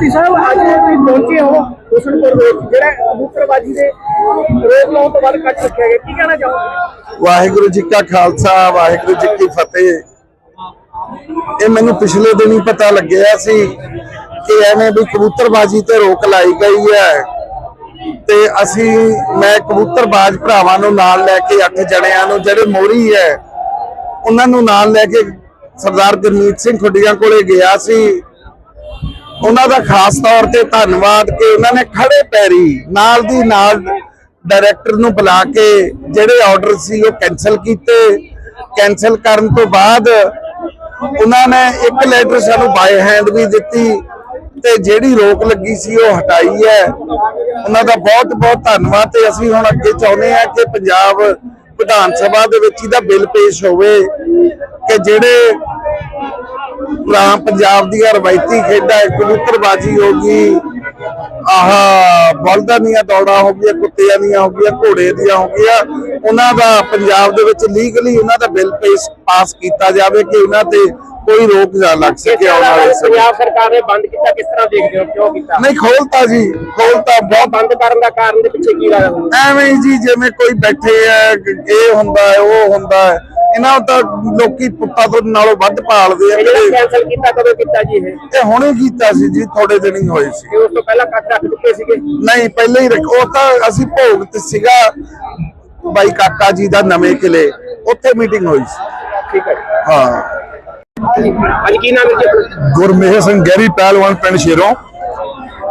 MP ਸਾਹਿਬ, ਅੱਜ ਤੁਸੀਂ ਪਹੁੰਚੇ ਹੋ ਹੁਸਨਪੁਰ ਵਿੱਚ, ਜਿਹੜਾ ਕਬੂਤਰਬਾਜੀ ਦੇ ਰੋਕ ਲਾਉਣ ਤੋਂ ਬਾਅਦ ਕੱਟ ਰੱਖਿਆ ਗਿਆ, ਕੀ ਕਹਿਣਾ ਚਾਹੋਗੇ? ਵਾਹਿਗੁਰੂ ਜੀ ਕਾ ਖਾਲਸਾ, ਵਾਹਿਗੁਰੂ ਜੀ ਕੀ ਫਤਿਹ। ਇਹ ਮੈਨੂੰ ਪਿਛਲੇ ਦਿਨ ਹੀ ਪਤਾ ਲੱਗਿਆ ਸੀ ਕਿ ਐਵੇਂ ਵੀ ਕਬੂਤਰਬਾਜੀ ਤੇ ਰੋਕ ਲਾਈ ਗਈ ਹੈ ਤੇ ਅਸੀਂ, ਮੈਂ ਕਬੂਤਰਬਾਜ ਭਰਾਵਾਂ ਨੂੰ ਨਾਲ ਲੈ ਕੇ, ਅੱਠ ਜਣਿਆਂ ਨੂੰ, ਜਿਹੜੇ ਮੋਰੀ ਹੈ, ਉਹਨਾਂ ਨੂੰ ਨਾਲ ਲੈ ਕੇ ਸਰਦਾਰ ਗੁਰਮੀਤ ਸਿੰਘ ਖੁੱਡੀਆਂ ਕੋਲੇ ਗਿਆ ਸੀ। ਉਹਨਾਂ ਦਾ ਖਾਸ ਤੌਰ ਤੇ ਧੰਨਵਾਦ ਕਿ ਉਹਨਾਂ ਨੇ ਖੜੇ ਪੈਰੀ ਨਾਲ ਦੀ ਨਾਲ ਡਾਇਰੈਕਟਰ ਨੂੰ ਬੁਲਾ ਕੇ ਜਿਹੜੇ ਆਰਡਰ ਸੀ ਉਹ ਕੈਨਸਲ ਕੀਤੇ। ਕੈਨਸਲ ਕਰਨ ਤੋਂ ਬਾਅਦ ਉਹਨਾਂ ਨੇ ਇੱਕ ਲੈਟਰ ਸਾਨੂੰ ਬਾਈ ਹੈਂਡ ਵੀ ਦਿੱਤੀ ਤੇ ਜਿਹੜੀ ਰੋਕ ਲੱਗੀ ਸੀ ਉਹ ਹਟਾਈ ਹੈ। ਉਹਨਾਂ ਦਾ ਬਹੁਤ ਬਹੁਤ ਧੰਨਵਾਦ ਤੇ ਅਸੀਂ ਹੁਣ ਅੱਗੇ ਚਾਹੁੰਦੇ ਹਾਂ ਕਿ ਪੰਜਾਬ ਵਿਧਾਨ ਸਭਾ ਦੇ ਵਿੱਚ ਇਹਦਾ ਬਿੱਲ ਪੇਸ਼ ਹੋਵੇ ਕਿ ਜਿਹੜੇ ਪੁਰਾ ਪੰਜਾਬ ਦੀਆਂ ਰਵਾਇਤੀ ਖੇਡਾਂ ਹੈ, ਕਬੂਤਰਬਾਜੀ ਹੋ ਗਈ। ਆਹ ਬਲਦਾਂ ਦੀਆਂ ਦੌੜਾਂ ਹੋ ਗਈਆਂ ਕੁੱਤਿਆਂ ਦੀਆਂ ਹੋ ਗਈਆਂ ਘੋੜੇ ਦੀਆਂ ਹੋ ਗਈਆਂ। ਉਹਨਾਂ ਦਾ ਪੰਜਾਬ ਦੇ ਵਿੱਚ ਲੀਗਲੀ ਉਹਨਾਂ ਦਾ ਬਿੱਲ ਪੇਸ਼ ਪਾਸ ਕੀਤਾ ਜਾਵੇ ਕਿ ਉਹਨਾਂ ਤੇ ਕੋਈ ਰੋਕ ਨਾ ਲੱਗ ਸਕੇ ਆਉਣ ਵਾਲੇ ਸਮੇਂ ਪੰਜਾਬ ਸਰਕਾਰ ਨੇ ਬੰਦ ਕੀਤਾ ਕਿਸ ਤਰ੍ਹਾਂ ਦੇਖਦੇ ਹੋ ਕਿਉਂ ਕੀਤਾ? ਨਹੀਂ ਖੋਲਤਾ ਜੀ ਖੋਲਤਾ ਬਹੁਤ। ਬੰਦ ਕਰਨ ਦਾ ਕਾਰਨ ਦੇ ਪਿੱਛੇ ਕੀ ਹੁੰਦਾ ਐਵੇਂ ਹੀ ਜੀ ਜਿਵੇਂ ਕੋਈ ਬੈਠੇ ਆ ਇਹ ਹੁੰਦਾ ਹੈ ਉਹ ਹੁੰਦਾ ਹੈ। ਇਹਨਾਂ ਤਾਂ ਲੋਕੀ ਪੁੱਤਾਂ ਤੋਂ ਨਾਲੋਂ ਵੱਧ ਪਾਲਦੇ ਆ। ਜਿਹੜਾ ਕੈਨਸਲ ਕੀਤਾ ਕਦੋਂ ਕੀਤਾ ਜੀ ਇਹ? ਇਹ ਹੁਣੇ ਕੀਤਾ ਸੀ ਜੀ ਥੋੜੇ ਦਿਨ ਹੀ ਹੋਏ ਸੀ। ਤੇ ਉਸ ਤੋਂ ਪਹਿਲਾਂ ਕੱਟ ਰੱਖ ਚੁੱਕੇ ਸੀਗੇ? ਨਹੀਂ ਪਹਿਲੇ ਹੀ ਰੱਖ- ਉਹ ਤਾਂ ਅਸੀਂ ਭੋਗ ਤੇ ਸੀਗਾ ਬਾਈ ਕਾਕਾ ਜੀ ਦਾ ਨਵੇਂ ਕਿਲੇ ਉੱਥੇ ਮੀਟਿੰਗ ਹੋਈ ਸੀ। ਠੀਕ ਹੈ ਹਾਂ। ਅੱਜ ਕੀ ਨਾਮ ਹੈ ਜੀ ਆਪਣਾ? ਗੁਰਮੇਹ ਸਿੰਘ ਗੈਰੀ ਪਹਿਲਵਾਨ ਪਿੰਡ ਸ਼ੇਰੋਂ।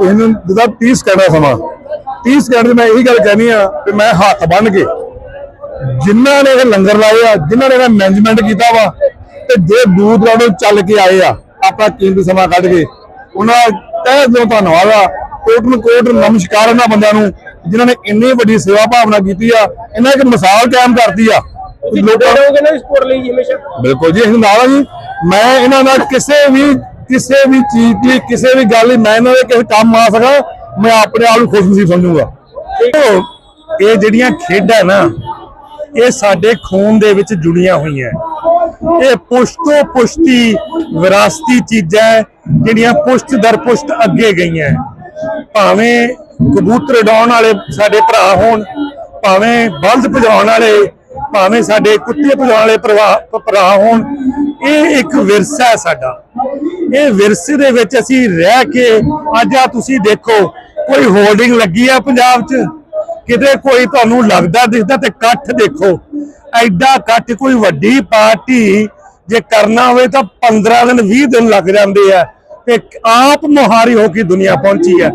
ਇਹਨੂੰ ਜਿਹਦਾ 30 ਸਕਿੰਟ ਦਾ ਸਮਾਂ। 30 ਸਕਿੰਟ ਦੀ ਮੈਂ ਇਹੀ ਗੱਲ ਕਹਿਣੀ ਆ ਕਿ ਮੈਂ ਹੱਥ ਬੰਨ ਕੇ ਜਿਨ੍ਹਾਂ ਨੇ ਇਹ ਲੰਗਰ ਲਾਏ ਆ ਜਿਨ੍ਹਾਂ ਨੇ ਇਹ ਮੈਨੇਜਮੈਂਟ ਕੀਤਾ ਵਾ ਤੇ ਜੇ ਦੂਰ ਦਰਾਡੋਂ ਚੱਲ ਕੇ ਆਏ ਆ ਆਪਣਾ ਕੀਮਤੀ ਸਮਾਂ ਕੱਢ ਕੇ ਉਹਨਾਂ ਤਹਿ ਦਿਲੋਂ ਧੰਨਵਾਦ ਆ। ਕੋਟ ਨੂੰ ਕੋਟ ਨਮਸਕਾਰ ਉਹਨਾਂ ਬੰਦਿਆਂ ਨੂੰ ਜਿਨ੍ਹਾਂ ਨੇ ਇੰਨੀ ਵੱਡੀ ਸੇਵਾ ਭਾਵਨਾ ਕੀਤੀ ਆ ਇਹਨਾਂ ਇੱਕ ਮਿਸਾਲ ਕਾਇਮ ਕਰਤੀ ਆ। ਲੋਕਾਂ ਰਹੋਗੇ ਨਾ ਸਪੋਰਟ ਲਈ ਜੀ ਹਮੇਸ਼ਾ? ਬਿਲਕੁਲ ਜੀ ਅਸੀਂ ਨਾਲ ਆ ਜੀ। ਮੈਂ ਇਹਨਾਂ ਨਾਲ ਕਿਸੇ ਵੀ ਕਿਸੇ ਵੀ ਚੀਜ਼ ਦੀ ਕਿਸੇ ਵੀ ਗੱਲ ਲਈ ਮੈਂ ਇਹਨਾਂ ਦੇ ਕਿਸੇ ਕੰਮ ਆ ਸਕਾਂ ਮੈਂ ਆਪਣੇ ਆਪ ਨੂੰ ਖੁਸ਼ਨਸੀਬ ਸਮਝੂਗਾ। ਇਹ ਜਿਹੜੀਆਂ ਖੇਡਾਂ ਨਾ ਇਹ ਸਾਡੇ ਖੂਨ ਦੇ ਵਿੱਚ ਜੁੜੀਆਂ ਹੋਈਆਂ। ਇਹ ਪੁਸ਼ਤੋ ਪੁਸ਼ਤੀ ਵਿਰਾਸਤੀ ਚੀਜ਼ਾਂ ਜਿਹੜੀਆਂ ਪੁਸ਼ਤ ਦਰ ਪੁਸ਼ਤ ਅੱਗੇ ਗਈਆਂ। ਭਾਵੇਂ ਕਬੂਤਰ ਉਡਾਉਣ ਵਾਲੇ ਸਾਡੇ ਭਰਾ ਹੋਣ, ਭਾਵੇਂ ਬਲਦ ਭਜਾਉਣ ਵਾਲੇ, ਭਾਵੇਂ ਸਾਡੇ ਕੁੱਤੇ ਭਜਾਉਣ ਵਾਲੇ ਭਰਾ- ਭਰਾ ਹੋਣ, ਇਹ ਇੱਕ ਵਿਰਸਾ ਹੈ ਸਾਡਾ। ਇਹ ਵਿਰਸੇ ਦੇ ਵਿੱਚ ਅਸੀਂ ਰਹਿ ਕੇ ਅੱਜ ਆ ਤੁਸੀਂ ਦੇਖੋ, ਕੋਈ ਹੋਲਡਿੰਗ ਲੱਗੀ ਆ ਪੰਜਾਬ 'ਚ? ਕਿਤੇ ਕੋਈ ਤੁਹਾਨੂੰ ਲੱਗਦਾ ਦਿਖਦਾ ਤੇ ਇਕੱਠ ਦੇਖੋ। ਐਡਾ ਇਕੱਠ ਕੋਈ ਵੱਡੀ ਪਾਰਟੀ ਜੇ ਕਰਨਾ ਹੋਵੇ ਤਾਂ 15 ਦਿਨ 20 ਦਿਨ ਲੱਗ ਜਾਂਦੇ ਆ। ਤੇ ਆਪ ਮੁਹਾਰੀ ਹੋ ਕੇ ਦੁਨੀਆ ਪਹੁੰਚੀ ਹੈ।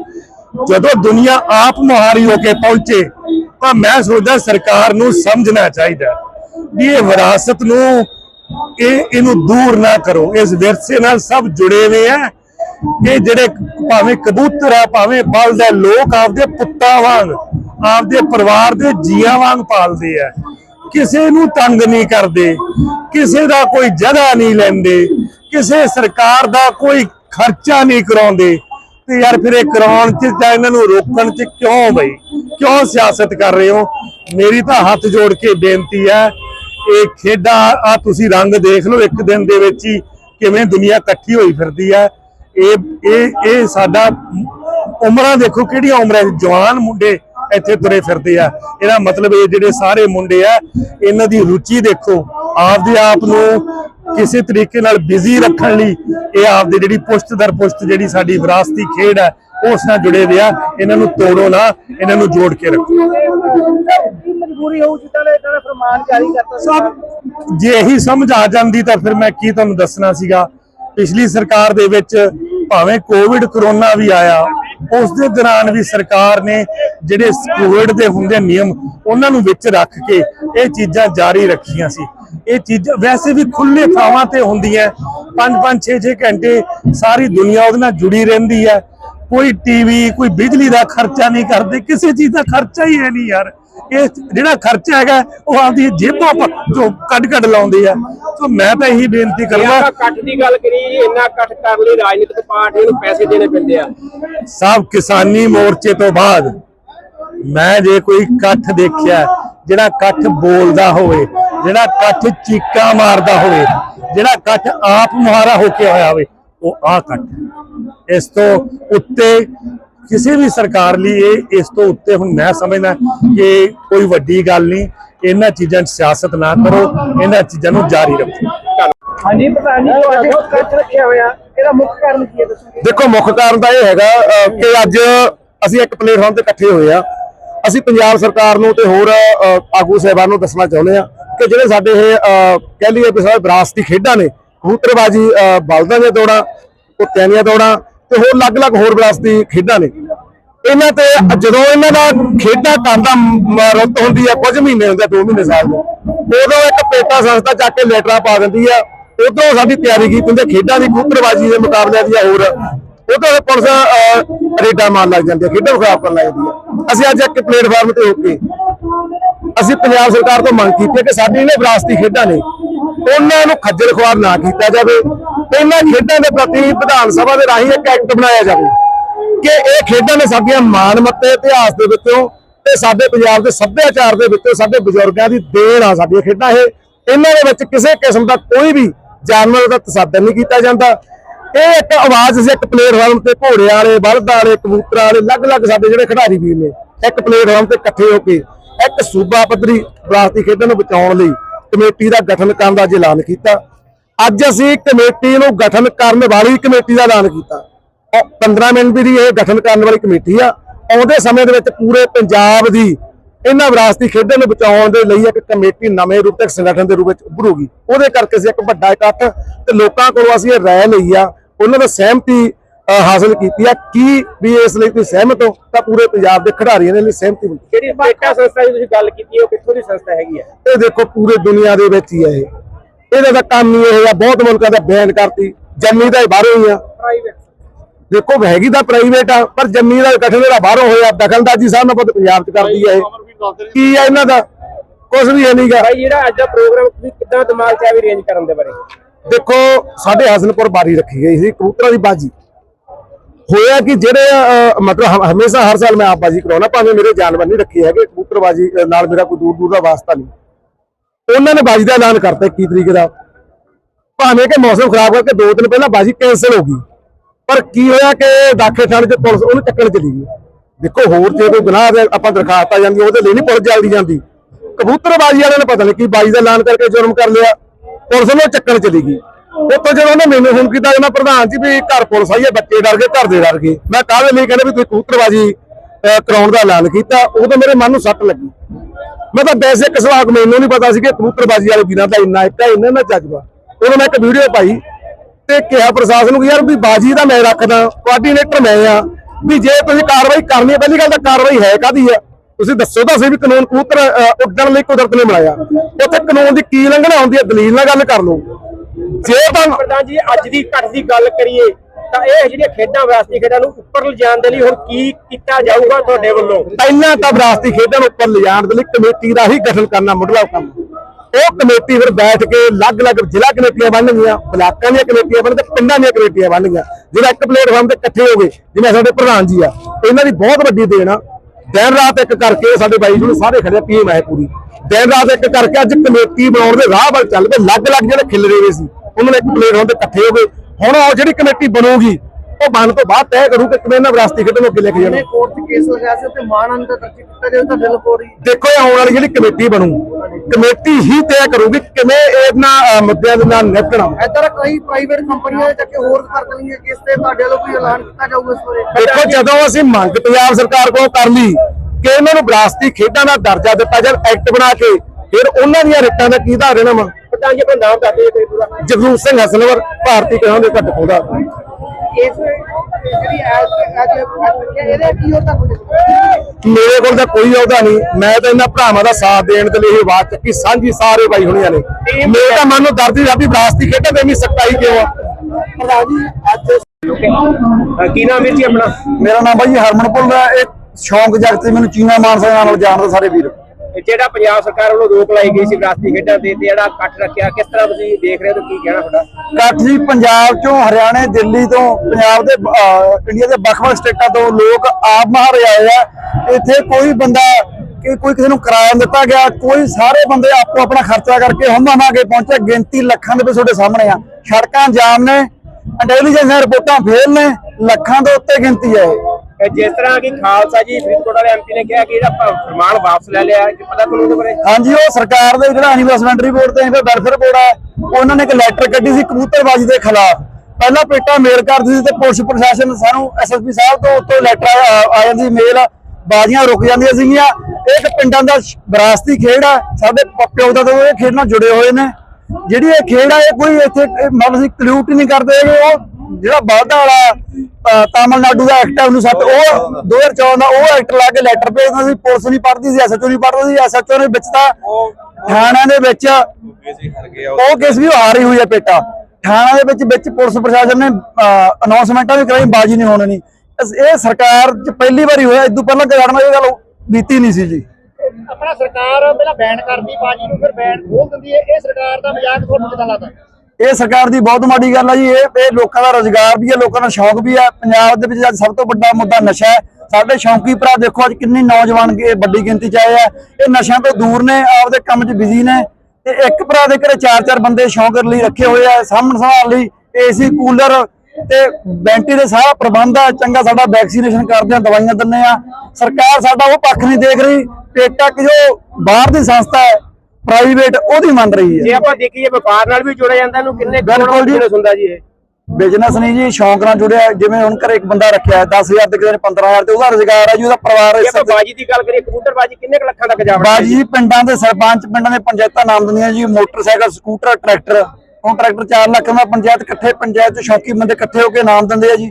ਜਦੋਂ ਦੁਨੀਆ ਆਪ ਮੁਹਾਰੀ ਹੋ ਕੇ ਪਹੁੰਚੇ, ਤਾਂ ਮੈਂ ਸੋਚਦਾ ਸਰਕਾਰ ਨੂੰ ਸਮਝਣਾ ਚਾਹੀਦਾ ਵੀ ਇਹ ਵਿਰਾਸਤ ਨੂੰ ਇਹ, ਇਹਨੂੰ ਦੂਰ ਨਾ ਕਰੋ। ਇਸ ਵਿਰਸੇ ਨਾਲ ਸਭ ਜੁੜੇ ਹੋਏ ਆ। ਇਹ ਜਿਹੜੇ ਭਾਵੇਂ ਕਬੂਤਰ ਆ, ਭਾਵੇਂ ਬਲਦ ਹੈ ਲੋਕ ਆਪਦੇ ਪੁੱਤਾਂ ਵਾਂਗ ਆਪਦੇ ਪਰਿਵਾਰ ਦੇ ਜੀਆਂ ਵਾਂਗ ਪਾਲਦੇ ਆ। ਕਿਸੇ ਨੂੰ ਤੰਗ ਨਹੀਂ ਕਰਦੇ, ਕਿਸੇ ਦਾ ਕੋਈ ਜਗ੍ਹਾ ਨਹੀਂ ਲੈਂਦੇ, ਕਿਸੇ ਸਰਕਾਰ ਦਾ ਕੋਈ ਖਰਚਾ ਨਹੀਂ ਕਰਾਉਂਦੇ। ਤੇ ਯਾਰ ਫਿਰ ਇਹ ਕਰਾਉਣ ਚ ਜਾਂ ਇਹਨਾਂ ਨੂੰ ਰੋਕਣ ਚ ਕਿਉਂ ਬਈ? ਕਿਉਂ ਸਿਆਸਤ ਕਰ ਰਹੇ ਹੋ? ਮੇਰੀ ਤਾਂ ਹੱਥ ਜੋੜ ਕੇ ਬੇਨਤੀ ਹੈ, ਇਹ ਖੇਡਾਂ ਆ ਤੁਸੀਂ ਰੰਗ ਦੇਖ ਲਓ ਇੱਕ ਦਿਨ ਦੇ ਵਿੱਚ ਹੀ ਕਿਵੇਂ ਦੁਨੀਆ ਇਕੱਠੀ ਹੋਈ ਫਿਰਦੀ ਹੈ। ਇਹ ਇਹ ਇਹ ਸਾਡਾ ਉਮਰਾਂ ਦੇਖੋ ਕਿਹੜੀਆਂ ਉਮਰਾਂ, ਜਵਾਨ ਮੁੰਡੇ ਇੱਥੇ ਤੁਰੇ ਫਿਰਦੇ ਆ। ਇਹਦਾ ਮਤਲਬ ਇਹ ਜਿਹੜੇ ਸਾਰੇ ਮੁੰਡੇ ਆ ਇਹਨਾਂ ਦੀ ਰੁਚੀ ਦੇਖੋ। ਆਪਦੇ ਆਪ ਨੂੰ ਕਿਸੇ ਤਰੀਕੇ ਨਾਲ ਬਿਜ਼ੀ ਰੱਖਣ ਲਈ ਇਹ ਆਪਦੀ ਜਿਹੜੀ ਪੁਸ਼ਤ ਦਰ ਪੁਸ਼ਤ ਜਿਹੜੀ ਸਾਡੀ ਵਿਰਾਸਤੀ ਖੇਡ ਹੈ ਉਸ ਨਾਲ ਜੁੜੇ ਹੋਏ ਆ। ਇਹਨਾਂ ਨੂੰ ਤੋੜੋ ਨਾ ਇਹਨਾਂ ਨੂੰ ਜੋੜ ਕੇ ਰੱਖੋ। ਕੀ ਮਜਬੂਰੀ ਹੋਊ ਜਿੱਦਾਂ ਦਾ ਇਹਨਾਂ ਨੇ ਫਰਮਾਨ ਜਾਰੀ ਕਰਤਾ ਸੀ। ਸਭ ਜੇ ਇਹੀ ਸਮਝ ਆ ਜਾਂਦੀ ਤਾਂ ਫਿਰ ਮੈਂ ਕੀ ਤੁਹਾਨੂੰ ਦੱਸਣਾ ਸੀਗਾ? ਪਿਛਲੀ ਸਰਕਾਰ ਦੇ ਵਿੱਚ ਭਾਵੇਂ ਕੋਵਿਡ ਕਰੋਨਾ ਵੀ ਆਇਆ ਉਸ ਦੇ ਦੌਰਾਨ ਵੀ ਸਰਕਾਰ ਨੇ ਜਿਹੜੇ ਕੋਵਿਡ ਦੇ ਹੁੰਦੇ ਨਿਯਮ, ਉਹਨਾਂ ਨੂੰ ਵਿੱਚ ਰੱਖ ਕੇ ਇਹ ਚੀਜ਼ਾਂ ਜਾਰੀ ਰੱਖੀਆਂ ਸੀ। ਇਹ ਚੀਜ਼ਾਂ ਵੈਸੇ ਵੀ ਖੁੱਲੇ ਥਾਵਾਂ ਤੇ ਹੁੰਦੀਆਂ। 5-5 6-6 ਘੰਟੇ ਸਾਰੀ ਦੁਨੀਆ ਉਹਦੇ ਨਾਲ ਜੁੜੀ ਰਹਿੰਦੀ ਹੈ। ਕੋਈ ਟੀਵੀ, ਕੋਈ ਬਿਜਲੀ ਦਾ ਖਰਚਾ ਨਹੀਂ ਕਰਦੇ। ਕਿਸੇ ਚੀਜ਼ ਦਾ ਖਰਚਾ ਹੀ ਹੈ ਨਹੀਂ ਯਾਰ। ਇਹ ਜਿਹੜਾ ਖਰਚਾ ਹੈਗਾ ਉਹ ਆਪਦੀ ਜੇਬਾਂ ਚੋਂ ਕੱਢ ਕੱਢ ਲਾਉਂਦੇ ਆ। ਸੋ ਮੈਂ ਤਾਂ ਇਹੀ ਬੇਨਤੀ ਜੇ ਆਪਾਂ ਕੱਟ ਦੀ ਗੱਲ ਕਰੀਏ ਜੀ ਇੰਨਾ ਕੱਟ ਕਰਨ ਲਈ ਰਾਜਨੀਤਿਕ ਪਾਰਟੀਆਂ ਨੂੰ ਪੈਸੇ ਦੇਣੇ ਪੈਂਦੇ ਆ। ਸਭ ਕਿਸਾਨੀ ਮੋਰਚੇ ਤੋਂ ਬਾਅਦ ਮੈਂ ਜੇ ਕੋਈ ਇਕੱਠ ਦੇਖਿਆ ਜਿਹੜਾ ਇਕੱਠ ਬੋਲਦਾ ਹੋਵੇ ਜਿਹੜਾ ਇਕੱਠ ਚੀਕਾਂ ਮਾਰਦਾ ਹੋਵੇ ਜਿਹੜਾ ਇਕੱਠ ਆਪ ਮੁਹਾਰਾ ਹੋ ਕੇ ਹੋਇਆ ਹੋਵੇ ਉਹ ਕੱਟ ਹੈ। ਇਸ ਤੋਂ ਉੱਤੇ ਕਿਸੇ ਵੀ ਸਰਕਾਰ ਲਈ ਇਹ ਇਸ ਤੋਂ ਉੱਤੇ ਹੁਣ ਮੈਂ ਸਮਝਦਾ ਕਿ ਕੋਈ ਵੱਡੀ ਗੱਲ ਨਹੀਂ ਇਹਨਾਂ ਚੀਜ਼ਾਂ 'ਚ ਸਿਆਸਤ ਨਾ ਕਰੋ ਇਹਨਾਂ ਚੀਜ਼ਾਂ ਨੂੰ ਜਾਰੀ ਰੱਖੋ। ਹਾਂਜੀ ਪ੍ਰਧਾਨ ਜੀ ਅੱਜ ਕੱਟ ਰੱਖਿਆ ਹੋਇਆ। ਇਹਦਾ ਮੁੱਖ ਕਾਰਨ ਕੀ ਹੈ ਦੱਸੋ? ਦੇਖੋ ਮੁੱਖ ਕਾਰਨ ਤਾਂ ਇਹ ਹੈਗਾ ਕਿ ਅੱਜ ਅਸੀਂ ਇੱਕ ਪਲੇਟਫਾਰਮ ਤੇ ਇਕੱਠੇ ਹੋਏ ਆ ਅਸੀਂ ਪੰਜਾਬ ਸਰਕਾਰ ਨੂੰ ਤੇ ਹੋਰ ਆਗੂ ਸਾਹਿਬਾਨ ਨੂੰ ਦੱਸਣਾ ਚਾਹੁੰਦੇ ਆ ਕਿ ਜਿਹੜੇ ਸਾਡੇ ਇਹ ਕਹਿ ਲਈਏ ਵੀ ਸਾਡੇ ਵਿਰਾਸਤੀ ਖੇਡਾਂ ਨੇ ਕਬੂਤਰਬਾਜੀ ਬਲਦਾਂ ਦੀਆਂ ਦੌੜਾਂ ਕੁੱਤਿਆਂ ਦੀਆਂ ਦੌੜਾਂ ਤੇ ਹੋਰ ਅਲੱਗ-ਅਲੱਗ ਹੋਰ ਵਿਰਾਸਤੀ ਖੇਡਾਂ ਨੇ। ਇਹਨਾਂ ਤੇ ਜਦੋਂ ਇਹਨਾਂ ਦਾ ਖੇਡਾਂ ਕਰਨ ਰੁੱਤ ਹੁੰਦੀ ਆ ਕੁਝ ਮਹੀਨੇ ਹੁੰਦੇ 2 ਮਹੀਨੇ ਸਾਲ ਦੇ। ਉਦੋਂ ਇੱਕ ਪੇਟਾ ਸੰਸਥਾ ਚੱਕ ਕੇ ਲੈਟਰਾਂ ਪਾ ਦਿੰਦੀ ਆ। ਉਦੋਂ ਸਾਡੀ ਤਿਆਰੀ ਕੀਤੀ ਹੁੰਦੀ ਖੇਡਾਂ ਦੀ ਕਬੂਤਰਬਾਜੀ ਦੇ ਮੁਕਾਬਲਿਆਂ ਦੀਆਂ ਹੋਰ। ਉਦੋਂ ਪੁਲਿਸ ਅਹ, ਰੇਡਾਂ ਮਾਰਨ ਲੱਗ ਜਾਂਦੀ ਆ ਖੇਡਾਂ ਖਰਾਬ ਕਰਨ ਲੱਗ ਜਾਂਦੀ ਹੈ ਅਸੀਂ ਅੱਜ ਇੱਕ ਪਲੇਟਫਾਰਮ ਤੇ ਹੋ ਕੇ ਅਸੀਂ ਪੰਜਾਬ ਸਰਕਾਰ ਤੋਂ ਮੰਗ ਕੀਤੀ ਹੈ ਕਿ ਸਾਡੀ ਜਿਹੜੇ ਵਿਰਾਸਤੀ ਖੇਡਾਂ ਨੇ ਉਹਨਾਂ ਨੂੰ ਖੱਜਲ ਖੁਆਰ ਨਾ ਕੀਤਾ ਜਾਵੇ। ਇਹਨਾਂ ਖੇਡਾਂ ਦੇ ਪ੍ਰਤੀ ਵਿਧਾਨ ਸਭਾ ਦੇ ਰਾਹੀਂ ਇੱਕ ਐਕਟ ਬਣਾਇਆ ਜਾਵੇ ਕਿ ਇਹ ਖੇਡਾਂ ਨੇ ਸਾਡੀਆਂ ਮਾਨਮੱਤੇ ਇਤਿਹਾਸ ਦੇ ਵਿੱਚੋਂ ਤੇ ਸਾਡੇ ਪੰਜਾਬ ਦੇ ਸੱਭਿਆਚਾਰ ਦੇ ਵਿੱਚੋਂ ਸਾਡੇ ਬਜ਼ੁਰਗਾਂ ਦੀ ਦੇਣ ਆ ਸਾਡੀਆਂ ਖੇਡਾਂ ਇਹ। ਇਹਨਾਂ ਦੇ ਵਿੱਚ ਕਿਸੇ ਕਿਸਮ ਦਾ ਕੋਈ ਵੀ ਜਾਨਵਰ ਦਾ ਤਸੱਦਦ ਨਹੀਂ ਕੀਤਾ ਜਾਂਦਾ। ਇਹ ਇੱਕ ਆਵਾਜ਼ ਸੀ, ਇੱਕ ਪਲੇਟਫਾਰਮ ਤੇ ਘੋੜਿਆਂ ਵਾਲੇ ਬਲਦਾਂ ਵਾਲੇ, ਕਬੂਤਰਾਂ ਵਾਲੇ, ਅਲੱਗ-ਅਲੱਗ ਸਾਡੇ ਜਿਹੜੇ ਖਿਡਾਰੀ ਵੀਰ ਨੇ, ਇੱਕ ਪਲੇਟਫਾਰਮ ਤੇ ਇਕੱਠੇ ਹੋ ਕੇ ਇੱਕ ਸੂਬਾ ਪੱਧਰੀ ਵਿਰਾਸਤੀ ਖੇਡਾਂ ਨੂੰ ਬਚਾਉਣ ਲਈ ਕਮੇਟੀ ਦਾ ਗਠਨ ਕਰਨ ਦਾ ਐਲਾਨ ਕੀਤਾ। ਅੱਜ ਅਸੀਂ ਕਮੇਟੀ ਨੂੰ ਗਠਨ ਕਰਨ ਵਾਲੀ ਕਮੇਟੀ ਦਾ ਐਲਾਨ ਕੀਤਾ। ਉਹ 15 ਮਿੰਟ ਦੀ ਇਹ ਗਠਨ ਕਰਨ ਵਾਲੀ ਕਮੇਟੀ ਆ। ਆਉਂਦੇ ਸਮੇਂ ਦੇ ਵਿੱਚ ਪੂਰੇ ਪੰਜਾਬ ਦੀ ਇਹਨਾਂ ਵਿਰਾਸਤੀ ਖੇਡਾਂ ਨੂੰ ਬਚਾਉਣ ਦੇ ਲਈ ਇੱਕ ਕਮੇਟੀ ਨਵੇਂ ਰੂਪ ਤੱਕ ਸੰਗਠਨ ਦੇ ਰੂਪ ਵਿੱਚ ਉੱਭਰੂਗੀ। ਉਹਦੇ ਕਰਕੇ ਅਸੀਂ ਇੱਕ ਵੱਡਾ ਇਕੱਠ ਤੇ ਲੋਕਾਂ ਕੋਲੋਂ ਅਸੀਂ ਇਹ ਰਾਏ ਲਈ ਆ ਉਹਨਾਂ ਦਾ ਸਹਿਮਤੀ ਹਾਸਲ ਕੀਤੀ ਆ। ਕੀ ਵੀ ਇਸ ਲਈ ਤੁਸੀਂ ਸਹਿਮਤ ਹੋ? ਤਾਂ ਪੂਰੇ ਪੰਜਾਬ ਦੇ ਖਿਡਾਰੀਆਂ ਦੇ ਲਈ ਸਹਿਮਤੀ ਜਿਹੜੀ ਪੇਟਾ ਸੰਸਥਾ ਦੀ ਤੁਸੀਂ ਗੱਲ ਕੀਤੀ ਹੈ ਉਹ ਕਿੱਥੋਂ ਦੀ ਸੰਸਥਾ ਹੈਗੀ ਹੈ? ਇਹ ਦੇਖੋ ਪੂਰੇ ਦੁਨੀਆ ਦੇ ਵਿੱਚ ਹੀ ਹੈ ਇਹ। ਇਹਦਾ ਤਾਂ ਕੰਮ ਹੀ ਇਹ ਆ ਬਹੁਤ ਮੁਲਕਾਂ ਦਾ ਬੈਨ ਕਰਤੀ ਜੰਮੀ ਦਾ ਹੀ ਬਾਹਰੋਂ ਹੀ ਆ। ਪ੍ਰਾਈਵੇਟ ਦੇਖੋ ਹੈਗੀ ਤਾਂ ਪ੍ਰਾਈਵੇਟ ਆ ਪਰ ਜੰਮੀ ਦਾ ਗਠਨ ਜਿਹੜਾ ਬਾਹਰੋਂ ਹੋਇਆ ਦਖਲਅੰਦਾਜ਼ੀ ਸਾਹਿਬ ਨਾਲ ਪੰਜਾਬ 'ਚ ਕਰਦੀ ਆ ਇਹ। ਕੀ ਆ ਇਹਨਾਂ ਦਾ? ਕੁਝ ਵੀ ਹੈ ਨਹੀਂਗਾ ਭਾਈ ਜਿਹੜਾ ਅੱਜ ਦਾ ਪ੍ਰੋਗਰਾਮ ਤੁਸੀਂ ਕਿੱਦਾਂ ਦਿਮਾਗ 'ਚ ਆ ਵੀ ਰੇਂਜ ਕਰਨ ਦੇ ਬਾਰੇ? ਦੇਖੋ ਸਾਡੇ ਹਸਨਪੁਰ ਬਾਰੀ ਰੱਖੀ ਗਈ ਸੀ ਕਬੂਤਰਾਂ ਦੀ ਬਾਜੀ। ਹੋਇਆ ਕਿ ਜਿਹੜੇ ਮਤਲਬ ਹਮ- ਹਮੇਸ਼ਾ ਹਰ ਸਾਲ ਮੈਂ ਆਪ ਬਾਜੀ ਕਰਾਉਣਾ ਭਾਵੇਂ ਮੇਰੇ ਜਾਨਵਰ ਨਹੀਂ ਰੱਖੇ ਹੈਗੇ ਕਬੂਤਰਬਾਜੀ ਅਹ, ਨਾਲ ਮੇਰਾ ਕੋਈ ਦੂਰ ਦੂਰ ਦਾ ਵਾਸਤਾ ਨਹੀਂ। ਉਹਨਾਂ ਨੇ ਬਾਜੀ ਦਾ ਐਲਾਨ ਕਰਤਾ 21 ਤਰੀਕ ਦਾ। ਭਾਵੇਂ ਕਿ ਮੌਸਮ ਖਰਾਬ ਕਰਕੇ ਦੋ ਦਿਨ ਪਹਿਲਾਂ ਬਾਜੀ ਕੈਨਸਲ ਹੋ ਗਈ। ਪਰ ਕੀ ਹੋਇਆ ਕਿ ਦਾਖੇ ਥਾਣੇ 'ਚ ਪੁਲਿਸ ਉਹਨੂੰ ਚੱਕਣ ਚਲੀ ਗਈ। ਦੇਖੋ ਹੋਰ ਜੇ ਕੋਈ ਗੁਨਾਹ ਦੇ ਆਪਾਂ ਦਰਖਾਸਤ ਆ ਜਾਂਦੀ ਉਹਦੇ ਲਈ ਨਹੀਂ ਪੁਲਿਸ ਜਲਦੀ ਜਾਂਦੀ। ਕਬੂਤਰਬਾਜੀ ਵਾਲਿਆਂ ਨੇ ਪਤਾ ਨਹੀਂ ਕੀ ਬਾਜੀ ਦਾ ਐਲਾਨ ਕਰਕੇ ਜੁਰਮ ਕਰ ਲਿਆ। ਪੁਲਿਸ ਉਹਨੂੰ ਚੱਕਣ ਚਲੀ ਗਈ। ਉੱਥੋਂ ਜਦੋਂ ਉਹਨੇ ਮੈਨੂੰ ਫੋਨ ਕੀਤਾ ਕਿ ਪ੍ਰਧਾਨ ਜੀ ਵੀ ਘਰ ਪੁਲਿਸ ਆਈ ਹੈ ਬੱਚੇ ਡਰ ਗਏ ਘਰ ਦੇ ਡਰ ਗਏ। ਮੈਂ ਕਾਹਦੇ ਲਈ ਕਹਿੰਦੇ ਵੀ ਤੁਸੀਂ ਕਬੂਤਰਬਾਜੀ ਅਹ, ਕਰਾਉਣ ਦਾ ਐਲਾਨ ਕੀਤਾ। ਉਦੋਂ ਮੇਰੇ ਮਨ ਨੂੰ ਸੱਟ ਲੱਗੀ। ਮੈਂ ਤਾਂ ਵੈਸੇ ਇੱਕ ਮੈਨੂੰ ਨਹੀਂ ਪਤਾ ਸੀ ਕਿ ਕਬੂਤਰਬਾਜੀ ਵਾਲੇ ਵੀਰਾਂ ਦਾ ਇੰਨਾ ਇੱਕ ਇੰਨਾ ਨਾ ਜਜ਼ਬਾ। ਉਦੋਂ ਮੈਂ ਇੱਕ ਵੀਡੀਓ ਪਾਈ ਤੇ ਕਿਹਾ ਪ੍ਰਸ਼ਾਸਨ ਨੂੰ ਯਾਰ ਵੀ ਬਾਜੀ ਦਾ ਮੈਂ ਰੱਖਦਾ ਕੋਆਰਡੀਨੇਟਰ ਮੈਂ ਆ। ਵੀ ਜੇ ਤੁਸੀਂ ਕਾਰਵਾਈ ਕਰਨੀ ਹੈ ਪਹਿਲੀ ਗੱਲ ਤਾਂ ਕਾਰਵਾਈ ਹੈ ਕਾਦੀ ਹੈ? ਤੁਸੀਂ ਦੱਸੋ ਤਾਂ ਸਹੀ ਵੀ ਕਾਨੂੰਨ ਕਬੂਤਰ ਅਹ, ਉੱਡਣ ਲਈ ਕੁਦਰਤ ਨੇ ਬਣਾਇਆ। ਉੱਥੇ ਕਾਨੂੰਨ ਦੀ ਕੀ ਲੰਘਣਾ ਹੁੰਦੀ ਹੈ ਦਲੀਲ ਨਾਲ ਗੱਲ ਕਰ ਲਓ। ਜੇ ਤਾਂ ਪ੍ਰਧਾਨ ਜੀ ਅੱਜ ਦੀ ਘਟ ਦੀ ਗੱਲ ਕਰੀਏ ਤਾਂ ਇਹ ਜਿਹੜੀਆਂ ਖੇਡਾਂ ਵਿਰਾਸਤੀ ਖੇਡਾਂ ਨੂੰ ਉੱਪਰ ਲਿਜਾਣ ਦੇ ਲਈ ਹੁਣ ਕੀ ਕੀਤਾ ਜਾਊਗਾ ਤੁਹਾਡੇ ਵੱਲੋਂ? ਪਹਿਲਾਂ ਤਾਂ ਵਿਰਾਸਤੀ ਖੇਡਾਂ ਨੂੰ ਉੱਪਰ ਲਿਜਾਣ ਦੇ ਲਈ ਕਮੇਟੀ ਦਾ ਹੀ ਗਠਨ ਕਰਨਾ ਮੁੱਢਲਾ ਕੰਮ। ਉਹ ਕਮੇਟੀ ਫਿਰ ਬੈਠ ਕੇ ਅਲੱਗ-ਅਲੱਗ ਜ਼ਿਲ੍ਹਾ ਕਮੇਟੀਆਂ ਬਣਨਗੀਆਂ ਬਲਾਕਾਂ ਦੀਆਂ ਕਮੇਟੀਆਂ ਬਣ ਤੇ ਪਿੰਡਾਂ ਦੀਆਂ ਕਮੇਟੀਆਂ ਬਣਨਗੀਆਂ ਜਿਹੜਾ ਇੱਕ ਪਲੇਟਫਾਰਮ ਤੇ ਇਕੱਠੇ ਹੋ ਗਏ, ਜਿਵੇਂ ਸਾਡੇ ਪ੍ਰਧਾਨ ਜੀ ਆ, ਇਹਨਾਂ ਦੀ ਬਹੁਤ ਵੱਡੀ ਦੇਣ ਆ। ਦਿਨ ਰਾਤ ਇੱਕ ਕਰਕੇ ਸਾਡੇ ਬਾਈ ਜੀ ਸਾਰੇ ਖੜੇ ਟੀਮ ਆਏ ਪੂਰੀ। ਦਿਨ ਰਾਤ ਇੱਕ ਕਰਕੇ ਅੱਜ ਕਮੇਟੀ ਬਣਾਉਣ ਦੇ ਰਾਹ ਵੱਲ ਚੱਲ ਪਏ ਅਲੱਗ-ਅਲੱਗ ਜਿਹੜੇ ਖਿਲ ਰਹੇ ਸੀ, ਉਹਨਾਂ ਨੇ ਇੱਕ ਪਲੇਟਫਾਰਮ ਤੇ ਇਕੱਠੇ ਹੋ ਗਏ। ਹੁਣ ਉਹ ਜਿਹੜੀ ਕਮੇਟੀ ਬਣੂਗੀ ਉਹ ਬਣ ਤੋਂ ਬਾਅਦ ਤੈਅ ਕਰੂ ਕਿ ਕਿਵੇਂ ਇਹਨਾਂ ਵਿਰਾਸਤੀ ਖੇਡਾਂ ਨੂੰ ਅੱਗੇ ਲੈ ਕੇ ਜਾਣਾ। ਕੋਰਟ 'ਚ ਕੇਸ ਲਗਾਇਆ ਸੀ ਤੇ ਮਾਨ ਅੰਦਰ ਦਰਜ ਕੀਤਾ ਜਾਵੇ ਤਾਂ ਬਿੱਲ ਹੋ ਰਹੀ ਦੇਖੋ ਇਹ ਆਉਣ ਵਾਲੀ ਜਿਹੜੀ ਕਮੇਟੀ ਬਣੂ ਕਮੇਟੀ ਹੀ ਤੈਅ ਕਰੂਗੀ ਕਿਵੇਂ ਇਹਨਾਂ ਮੁੱਦਿਆਂ ਦੇ ਨਾਲ ਨਿਪਟਣਾ। ਇਧਰ ਕਈ ਪ੍ਰਾਈਵੇਟ ਕੰਪਨੀਆਂ ਦੇ ਚੱਕੇ ਹੋਰ ਕਰ ਦੇਣਗੇ ਕਿਸ ਤੇ ਤੁਹਾਡੇ ਵੱਲੋਂ ਕੋਈ ਐਲਾਨ ਕੀਤਾ ਜਾਊਗਾ ਇਸ ਬਾਰੇ? ਦੇਖੋ ਜਦੋਂ ਅਸੀਂ ਮੰਗ ਪੰਜਾਬ ਸਰਕਾਰ ਕੋਲੋਂ ਕਰ ਲਈ ਕਿ ਇਹਨਾਂ ਨੂੰ ਵਿਰਾਸਤੀ ਖੇਡਾਂ ਦਾ ਦਰਜਾ ਦਿੱਤਾ ਜਾਵੇ ਐਕਟ ਬਣਾ ਕੇ ਫਿਰ ਉਹਨਾਂ ਦੀਆਂ ਰਿਟਾਂ ਦਾ ਕੀ ਧਾਰਨਾ ਵਾ ਪ੍ਰਧਾਨ ਜੀ ਆਪਣਾ ਨਾਮ ਦੱਸ ਦਿਓ ਜੀ ਪੂਰਾ। ਜਗਰੂਪ ਸਿੰਘ ਹਸਨਵਰ ਭਾਰਤੀ ਕਿਸਾਨ ਦੇ ਘੱਟ ਪੌਦਾ ਇਸ ਜਿਹੜੀ ਅੱਜ ਅੱਜ ਇਹਦੇ ਕੀ ਹੋ ਤਾਂ ਮੇਰੇ ਕੋਲ ਤਾਂ ਕੋਈ ਅਹੁਦਾ ਨਹੀਂ। ਮੈਂ ਤਾਂ ਇਹਨਾਂ ਭਰਾਵਾਂ ਦਾ ਸਾਥ ਦੇਣ ਦੇ ਲਈ ਇਹ ਆਵਾਜ਼ ਚੱਕੀ ਸਾਂਝੀ ਸਾਰੇ ਬਾਈ ਹੁਣੀਆਂ ਨੇ। ਮੇਰੇ ਤਾਂ ਮਨ ਨੂੰ ਦਰਦ ਹੀ ਸਾਡੀ ਵਿਰਾਸਤੀ ਖੇਡਾਂ ਦੇ ਇੰਨੀ ਸਖਤਾਈ ਕਿਉਂ ਆ? ਪ੍ਰਧਾਨ ਜੀ ਅੱਜ ਕੀ ਨਾਮ ਵੀਰ ਜੀ ਆਪਣਾ? ਮੇਰਾ ਨਾਮ ਬਾਈ ਹਰਮਨਪੁਰ ਦਾ ਇਹ ਸ਼ੌਂਕ ਜਗਤ ਮੈਨੂੰ ਚੀਨਾ ਮਾਨਸਾ ਨਾਲ ਜਾਣਦੇ ਸਾਰੇ ਵੀਰ। ਜਿਹੜਾ ਪੰਜਾਬ ਸਰਕਾਰ ਵੱਲੋਂ ਰੋਕ ਲਾਈ ਗਈ ਸੀ ਵਿਰਾਸਤੀ ਖੇਡਾਂ ਤੇ ਤੇ ਜਿਹੜਾ ਕੱਟ ਰੱਖਿਆ, ਕਿਸ ਤਰ੍ਹਾਂ ਤੁਸੀਂ ਦੇਖ ਰਹੇ ਹੋ ਕੀ ਕਹਿਣਾ ਤੁਹਾਡਾ? ਕਾਠੀ ਪੰਜਾਬ ਚੋਂ ਹਰਿਆਣੇ, ਦਿੱਲੀ ਤੋਂ ਪੰਜਾਬ ਦੇ ਇੰਡੀਆ ਦੇ ਵੱਖ-ਵੱਖ ਸਟੇਟਾਂ ਤੋਂ ਲੋਕ ਆਪ ਮਾਰੇ ਆਏ ਆ। ਇੱਥੇ ਕੋਈ ਬੰਦਾ ਕਿ ਕੋਈ ਕਿਸੇ ਨੂੰ ਕਿਰਾਇਆ ਦਿੱਤਾ ਗਿਆ, ਕੋਈ ਸਾਰੇ ਬੰਦੇ ਆਪੋ ਆਪਣਾ ਖਰਚਾ ਕਰਕੇ ਹਮਾ ਮਾ ਕੇ ਪਹੁੰਚੇ। ਗਿਣਤੀ ਲੱਖਾਂ ਦੇ ਵਿੱਚ ਤੁਹਾਡੇ ਸਾਹਮਣੇ ਆ। ਸੜਕਾਂ ਜਾਮ ਨੇ ਇੰਟੈਲੀਜੈਂਸ ਰਿਪੋਰਟਾਂ ਫੇਲ ਨੇ, ਲੱਖਾਂ ਦੇ ਉੱਤੇ ਗਿਣਤੀ ਹੈ ਇਹ। ਜਿਸ ਤਰ੍ਹਾਂ ਕਿ ਖਾਲਸਾ ਜੀ ਫਰੀਦਕੋਟ ਵਾਲੇ ਐਮਪੀ ਨੇ ਕਿਹਾ ਕਿ ਜਿਹੜਾ ਫਰਮਾਨ ਵਾਪਸ ਲੈ ਲਿਆ ਕਿ ਪਤਾ ਤੁਹਾਨੂੰ ਉਹਦੇ ਬਾਰੇ ਹਾਂਜੀ, ਉਹ ਸਰਕਾਰ ਦੇ ਜਿਹੜਾ ਇਨਵੈਸਟਮੈਂਟ ਰਿਪੋਰਟ ਤੇ ਵੈਲਫੇਅਰ ਬੋਰਡ ਆ ਉਹਨਾਂ ਨੇ ਇੱਕ ਲੈਟਰ ਕੱਢੀ ਸੀ ਕਬੂਤਰਬਾਜ਼ੀ ਦੇ ਖਿਲਾਫ। ਪਹਿਲਾਂ ਪੇਟਾ ਮੇਲ ਕਰਦੀ ਸੀ ਤੇ ਪੁਲਿਸ ਪ੍ਰਸ਼ਾਸਨ ਸਾਨੂੰ ਐਸਐਸਪੀ ਸਾਹਿਬ ਤੋਂ ਉੱਤੋਂ ਲੈਟਰ ਆ ਜਾਂਦੀ, ਮੇਲ ਬਾਜ਼ੀਆਂ ਰੁਕ ਜਾਂਦੀਆਂ ਸੀਗੀਆਂ। ਇਹ ਇੱਕ ਪਿੰਡਾਂ ਦਾ ਵਿਰਾਸਤੀ ਖੇਡ ਆ, ਸਾਡੇ ਪਿਓ ਦਾ ਤੋਂ ਇਹ ਖੇਡ ਨਾਲ ਜੁੜੇ ਹੋਏ ਨੇ। ਜਿਹੜੀ ਇਹ ਖੇਡ ਆ, ਇਹ ਕੋਈ ਇੱਥੇ ਮਤਲਬ ਅਸੀਂ ਕਲੂਟ ਨਹੀਂ ਕਰਦੇ ਉਹ ਜਿਹੜਾ ਬਾਲਦਾ ਵਾਲਾ ਤਾਮਿਲਨਾਡੂ ਦਾ ਐਕਟ ਹੈ ਉਹਨੂੰ ਸੱਤ ਉਹ 2014 ਦਾ ਉਹ ਐਕਟ ਲਾ ਕੇ ਲੈਟਰ ਭੇਜਦਾ ਸੀ ਪੁਲਿਸ ਨਹੀਂ ਪੜਦੀ ਸੀ ਐਸਐਚਓ ਨਹੀਂ ਪੜਦਾ ਸੀ ਐਸਐਚਓ ਨੇ ਵਿੱਚ ਤਾਂ ਥਾਣਿਆਂ ਦੇ ਵਿੱਚ ਉਹ। ਕੇਸ ਵੀ ਹਾਰੀ ਹੋਈ ਹੈ ਪੇਟਾ। ਥਾਣਿਆਂ ਦੇ ਵਿੱਚ ਵਿੱਚ ਪੁਲਿਸ ਪ੍ਰਸ਼ਾਸਨ ਨੇ ਅਨਾਉਂਸਮੈਂਟਾਂ ਵੀ ਕਰਾਈ ਬਾਜੀ ਨਹੀਂ ਹੋਣੀ ਇਹ ਸਰਕਾਰ ਚ ਪਹਿਲੀ ਵਾਰੀ ਹੋਇਆ ਇਦੋਂ ਪਹਿਲਾਂ ਕਦੇ ਇਹ ਗੱਲ ਬੀਤੀ ਨਹੀਂ ਸੀ ਜੀ। ਆਪਣਾ ਸਰਕਾਰ ਪਹਿਲਾਂ ਬੈਨ ਕਰਦੀ ਬਾਜੀ ਨੂੰ ਫਿਰ ਬੈਨ ਖੋਲ ਦਿੰਦੀ ਹੈ। ਇਹ ਸਰਕਾਰ ਦਾ ਮਜ਼ਾਕ ਤੁਹਾਨੂੰ ਕਿਦਾਂ ਲੱਗਦਾ। ਇਹ ਸਰਕਾਰ ਦੀ ਬਹੁਤ ਮਾੜੀ ਗੱਲ ਹੈ ਜੀ, ਇਹ ਇਹ ਲੋਕਾਂ ਦਾ ਰੋਜ਼ਗਾਰ ਵੀ ਹੈ ਲੋਕਾਂ ਦਾ ਸ਼ੌਕ ਵੀ ਹੈ ਪੰਜਾਬ ਦੇ ਵਿੱਚ ਅੱਜ ਸਭ ਤੋਂ ਵੱਡਾ ਮੁੱਦਾ ਨਸ਼ਾ ਹੈ। ਸਾਡੇ ਸ਼ੌਂਕੀ ਭਰਾ ਦੇਖੋ, ਅੱਜ ਕਿੰਨੇ ਨੌਜਵਾਨ ਵੱਡੀ ਗਿਣਤੀ ਚ ਆਏ ਆ। ਇਹ ਨਸ਼ਿਆਂ ਤੋਂ ਦੂਰ ਨੇ, ਆਪਦੇ ਕੰਮ 'ਚ ਬਿਜ਼ੀ ਨੇ। ਤੇ ਇੱਕ ਭਰਾ ਦੇ ਘਰੇ ਚਾਰ ਚਾਰ ਬੰਦੇ ਸ਼ੌਂਕ ਲਈ ਰੱਖੇ ਹੋਏ ਆ, ਸਾਹਮਣ ਸੰਭਾਲ ਲਈ ਏਸੀ, ਕੂਲਰ ਤੇ ਬੈਂਟੀ ਦੇ ਸਾਰਾ ਪ੍ਰਬੰਧ ਆ। ਚੰਗਾ ਸਾਡਾ ਵੈਕਸੀਨੇਸ਼ਨ ਕਰਦੇ ਆ, ਦਵਾਈਆਂ ਦਿੰਨੇ ਆ। ਸਰਕਾਰ ਸਾਡਾ ਉਹ ਪੱਖ ਨਹੀਂ ਦੇਖ ਰਹੀ। ਟੇਟਕ ਜੋ ਬਾਹਰ ਦੀ ਸੰਸਥਾ ਹੈ ਪ੍ਰਾਈਵੇਟ ਉਹਦੀ ਮੰਨ ਰਹੀ ਹੈ ਜੇ ਆਪਾਂ ਦੇਖੀਏ ਵਪਾਰ ਨਾਲ ਵੀ ਜੁੜਿਆ ਜਾਂਦਾ ਇਹਨੂੰ ਕਿੰਨੇ ਬਿਲਕੁਲ ਜੀ। ਬਿਜ਼ਨਸ ਹੁੰਦਾ ਜੀ ਇਹ ਬਿਜ਼ਨਸ ਨਹੀਂ ਜੀ ਸ਼ੌਂਕ ਨਾਲ ਜੁੜਿਆ ਜਿਵੇਂ ਹੁਣ ਘਰੇ ਇੱਕ ਬੰਦਾ ਰੱਖਿਆ ਹੈ 10000 ਤੇ ਕਿਸੇ ਨੇ 15000 ਤੇ ਉਹਦਾ ਰੋਜ਼ਗਾਰ ਹੈ ਜੀ ਉਹਦਾ ਪਰਿਵਾਰ ਜੇ ਇਸ ਆਪਾਂ ਬਾਜੀ ਦੀ ਗੱਲ ਕਰੀਏ ਕਬੂਤਰਬਾਜੀ ਕਿੰਨੇ ਕੁ ਲੱਖਾਂ ਤੱਕ ਜਾ ਵੜਦੀ ਹੈ? ਬਾਜੀ ਜੀ ਪਿੰਡਾਂ ਦੇ ਸਰਪੰਚ ਪਿੰਡਾਂ ਦੇ ਪੰਚਾਇਤਾਂ ਨਾਮ ਦਿੰਦੀਆਂ ਜੀ ਮੋਟਰਸਾਈਕਲ ਸਕੂਟਰ ਟਰੈਕਟਰ ਹੁਣ ਟਰੈਕਟਰ 4 ਲੱਖ ਦਾ ਪੰਚਾਇਤ ਇਕੱਠੇ ਪੰਚਾਇਤ ਚ ਸ਼ੌਂਕੀ ਬੰਦੇ ਇਕੱਠੇ ਹੋ ਕੇ ਨਾਮ ਦਿੰਦੇ ਆ ਜੀ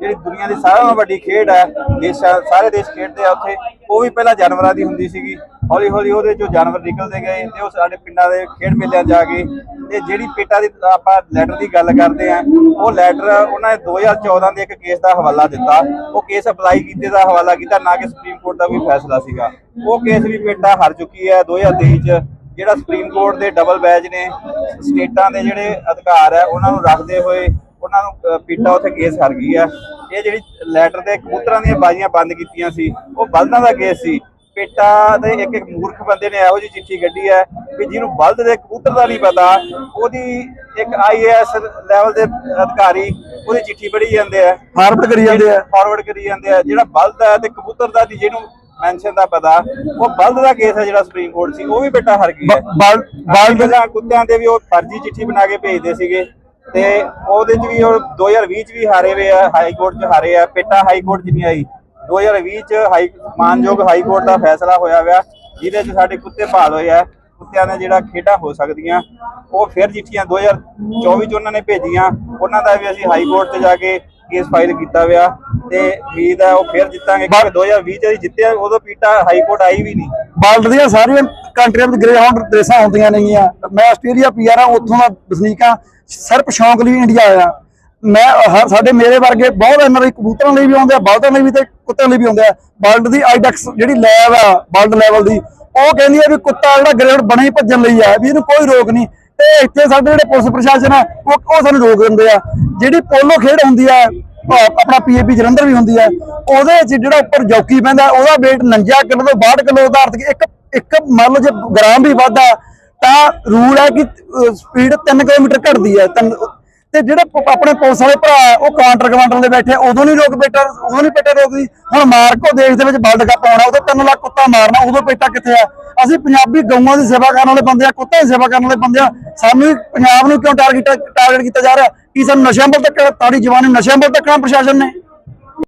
ਜਿਹੜੀ ਦੁਨੀਆ ਦੀ ਸਾਰਿਆਂ ਨਾਲੋਂ ਵੱਡੀ ਖੇਡ ਹੈ, ਦੇਸ਼ ਸਾਰੇ ਦੇਸ਼ ਖੇਡਦੇ ਆ ਉੱਥੇ, ਉਹ ਵੀ ਪਹਿਲਾਂ ਜਾਨਵਰਾਂ ਦੀ ਹੁੰਦੀ ਸੀਗੀ। ਹੌਲੀ ਹੌਲੀ ਉਹਦੇ ਚੋਂ ਜਾਨਵਰ ਨਿਕਲਦੇ ਗਏ ਤੇ ਉਹ ਸਾਡੇ ਪਿੰਡਾਂ ਦੇ ਖੇਡ ਮੇਲਿਆਂ ਜਾ ਕੇ ਤੇ ਜਿਹੜੀ ਪੇਟਾ ਦੀ ਆਪਾਂ ਲੈਟਰ ਦੀ ਗੱਲ ਕਰਦੇ ਆ, ਉਹ ਲੈਟਰ ਉਹਨਾਂ ਨੇ 2014 ਦੇ ਇੱਕ ਕੇਸ ਦਾ ਹਵਾਲਾ ਦਿੱਤਾ। ਉਹ ਕੇਸ ਅਪਲਾਈ ਕੀਤੇ ਦਾ ਹਵਾਲਾ ਕੀਤਾ, ਨਾ ਕਿ ਸੁਪਰੀਮ ਕੋਰਟ ਦਾ ਕੋਈ ਫੈਸਲਾ ਸੀਗਾ। ਉਹ ਕੇਸ ਵੀ ਪੇਟਾ ਹਾਰ ਚੁੱਕੀ ਹੈ 2023 ਚ। ਜਿਹੜਾ ਸੁਪਰੀਮ ਕੋਰਟ ਦੇ ਡਬਲ ਬੈਚ ਨੇ, ਸਟੇਟਾਂ ਦੇ ਜਿਹੜੇ ਅਧਿਕਾਰ ਹੈ, ਉਹਨਾਂ ਨੂੰ ਰੱਖਦੇ ਹੋਏ ਉਹਨਾਂ ਨੂੰ ਪੀਟਾ ਉੱਥੇ ਕੇਸ ਹਾਰ ਗਈ ਹੈ ਇਹ ਜਿਹੜੀ ਲੈਟਰ ਦੇ ਕਬੂਤਰਾਂ ਦੀਆਂ ਬਾਜ਼ੀਆਂ ਬੰਦ ਕੀਤੀਆਂ ਸੀ ਉਹ ਬਲਦਾਂ ਦਾ ਕੇਸ ਸੀ। ਪੇਟਾ ਦੇ ਇੱਕ ਇੱਕ ਮੂਰਖ ਬੰਦੇ ਨੇ ਇਹੋ ਜਿਹੀ ਚਿੱਠੀ ਕੱਢੀ ਹੈ ਕਿ ਜਿਹਨੂੰ ਬਲਦ ਦੇ ਕਬੂਤਰ ਦਾ ਨਹੀਂ ਪਤਾ। ਉਹਦੀ ਇੱਕ ਆਈਏਐਸ ਲੈਵਲ ਦੇ ਅਧਿਕਾਰੀ ਉਹਦੀ ਚਿੱਠੀ ਪੜ੍ਹੀ ਜਾਂਦੇ ਆ। ਫਾਰਵਰਡ ਕਰੀ ਜਾਂਦੇ ਆ। ਫਾਰਵਰਡ ਕਰੀ ਜਾਂਦੇ ਆ। ਜਿਹੜਾ ਬਲਦ ਹੈ ਤੇ ਕਬੂਤਰ ਦਾ ਨਹੀਂ ਜਿਹਨੂੰ ਮੈਂਸ਼ਨ ਦਾ ਪਤਾ ਉਹ ਬਲਦ ਦਾ ਕੇਸ ਹੈ ਜਿਹੜਾ ਸੁਪਰੀਮ ਕੋਰਟ ਸੀ ਉਹ ਵੀ ਬੇਟਾ ਹਾਰ ਗਈ ਹੈ ਬ- ਬਲ ਬਾਲ ਬਲ ਪਹਿਲਾਂ ਕੁੱਤਿਆਂ ਦੇ ਵੀ ਉਹ ਫਰਜ਼ੀ ਚਿੱਠੀ ਬਣਾ ਕੇ ਭੇਜਦੇ ਸੀਗੇ। ਤੇ ਉਹਦੇ ਚ ਵੀ ਉਹ 2020 ਚ ਵੀ ਹਾਰੇ ਹੋਏ ਆ ਹਾਈ ਕੋਰਟ ਚ ਹਾਰੇ ਆ, ਪੇਟਾ ਹਾਈ ਕੋਰਟ ਚ ਨਹੀਂ ਆਈ। 2020 ਚ ਹਾਈ ਮਾਨਯੋਗ ਹਾਈ ਕੋਰਟ ਦਾ ਫੈਸਲਾ ਹੋਇਆ ਹੋਇਆ ਜਿਹਦੇ ਚ ਸਾਡੇ ਕੁੱਤੇ ਭਾਲ ਹੋਏ ਆ, ਕੁੱਤਿਆਂ ਨੇ ਜਿਹੜਾ ਖੇਡਾਂ ਹੋ ਸਕਦੀਆਂ, ਉਹ ਫਿਰ ਚਿੱਠੀਆਂ 2024 ਚ ਉਹਨਾਂ ਨੇ ਭੇਜੀਆਂ, ਉਹਨਾਂ ਦਾ ਵੀ ਅਸੀਂ ਹਾਈ ਕੋਰਟ ਚ ਜਾ ਕੇ ਕੇਸ ਫਾਈਲ ਕੀਤਾ ਹੋਇਆ ਤੇ ਉਮੀਦ ਹੈ ਉਹ ਫਿਰ ਜਿੱਤਾਂਗੇ, ਕਿਉਂਕਿ 2020 ਚ ਅਸੀਂ ਜਿੱਤਿਆ, ਉਦੋਂ ਪੀਟਾ ਹਾਈ ਕੋਰਟ ਆਈ ਵੀ ਨਹੀਂ। ਵਰਲਡ ਦੀਆਂ ਸਾਰੀਆਂ ਕੰਟਰੀਆਂ ਵਿੱਚ ਗ੍ਰੇ ਰੇਸਾਂ ਹੁੰਦੀਆਂ ਨੇਗੀਆਂ। ਮੈਂ ਆਸਟ੍ਰੇਲੀਆ ਪੀਆਰ ਆ, ਉੱਥੋਂ ਦਾ ਵਸਨੀਕ ਆ ਸਿਰਫ ਸ਼ੌਂਕ ਲਈ ਇੰਡੀਆ ਆਇਆ। ਮੈਂ ਹਰ, ਸਾਡੇ ਮੇਰੇ ਵਰਗੇ ਬਹੁਤ ਐਨਆਰਆਈ ਕਬੂਤਰਾਂ ਲਈ ਵੀ ਆਉਂਦੇ ਆ, ਬਲਦਾਂ ਲਈ ਵੀ ਤੇ ਕੁੱਤਿਆਂ ਲਈ ਵੀ ਆਉਂਦੇ ਆ। ਵਰਲਡ ਦੀ ਆਈਡੈਕਸ ਜਿਹੜੀ ਲੈਬ ਆ, ਵਰਲਡ ਲੈਵਲ ਦੀ, ਉਹ ਕਹਿੰਦੀ ਆ ਵੀ ਕੁੱਤਾ ਜਿਹੜਾ ਗ੍ਰੇਡ ਬਣੇ ਭੱਜਣ ਲਈ ਆ, ਵੀ ਇਹਨੂੰ ਕੋਈ ਰੋਕ ਨਹੀਂ। ਤੇ ਇੱਥੇ ਸਾਡੇ ਜਿਹੜੇ ਪੁਲਿਸ ਪ੍ਰਸ਼ਾਸਨ ਆ, ਉਹ ਉਹ ਸਾਨੂੰ ਰੋਕ ਦਿੰਦੇ ਆ। ਜਿਹੜੀ ਪੋਲੋ ਖੇਡ ਹੁੰਦੀ ਆ, ਅਹ, ਆਪਣਾ ਪੀਏਪੀ ਜਲੰਧਰ ਵੀ ਹੁੰਦੀ ਹੈ ਉਹਦੇ 'ਚ ਜਿਹੜਾ ਉੱਪਰ ਜੌਕੀ ਪੈਂਦਾ, ਉਹਦਾ weight 49 ਕਿਲੋ ਤੋਂ 62 ਕਿਲੋ ਦਾ ਅਰਥ ਇੱਕ ਇੱਕ ਮੰਨ ਲਓ ਜੇ ਗ੍ਰਾਮ ਵੀ ਵਾਧਾ ਤਾਂ ਰੂਲ ਹੈ ਕਿ ਸਪੀਡ 3 ਕਿਲੋਮੀਟਰ ਘਟਦੀ ਹੈ, ਤਿੰਨ- ਤੇ ਜਿਹੜੇ ਆਪਣੇ ਪੁਲਿਸ ਵਾਲੇ ਭਰਾ ਉਹ ਕਾਉਂਟਰ ਕਮਾਂਡਰ ਦੇ ਬੈਠੇ, ਉਦੋਂ ਨਹੀਂ ਰੋਕ ਬੇਟਾ, ਉਦੋਂ ਨਹੀਂ ਪੇਟਾ ਰੋਕਦੀ। ਹੁਣ ਮਾਰਕੋ ਦੇਸ਼ ਦੇ ਵਿੱਚ ਵਰਲਡ ਕੱਪ ਆਉਣਾ, ਉਦੋਂ 3 ਲੱਖ ਕੁੱਤਾ ਮਾਰਨਾ, ਉਦੋਂ ਪੇਟਾ ਕਿੱਥੇ ਆ? ਅਸੀਂ ਪੰਜਾਬੀ ਗਊਆਂ ਦੀ ਸੇਵਾ ਕਰਨ ਵਾਲੇ ਬੰਦੇ ਆ, ਕੁੱਤਿਆਂ ਦੀ ਸੇਵਾ ਕਰਨ ਵਾਲੇ ਬੰਦੇ ਆ। ਸਾਨੂੰ ਪੰਜਾਬ ਨੂੰ ਕਿਉਂ ਟਾਰਗੇਟ ਟਾਰਗੇਟ ਕੀਤਾ ਜਾ ਰਿਹਾ? ਕੀ ਸਾਨੂੰ ਨਸ਼ਿਆਂ ਵੱਲ ਤੱਕ ਤਾੜੀ ਜਵਾਨੀ ਨਸ਼ਿਆਂ ਵੱਲ ਤੱਕਣਾ ਪ੍ਰਸ਼ਾਸਨ ਨੇ?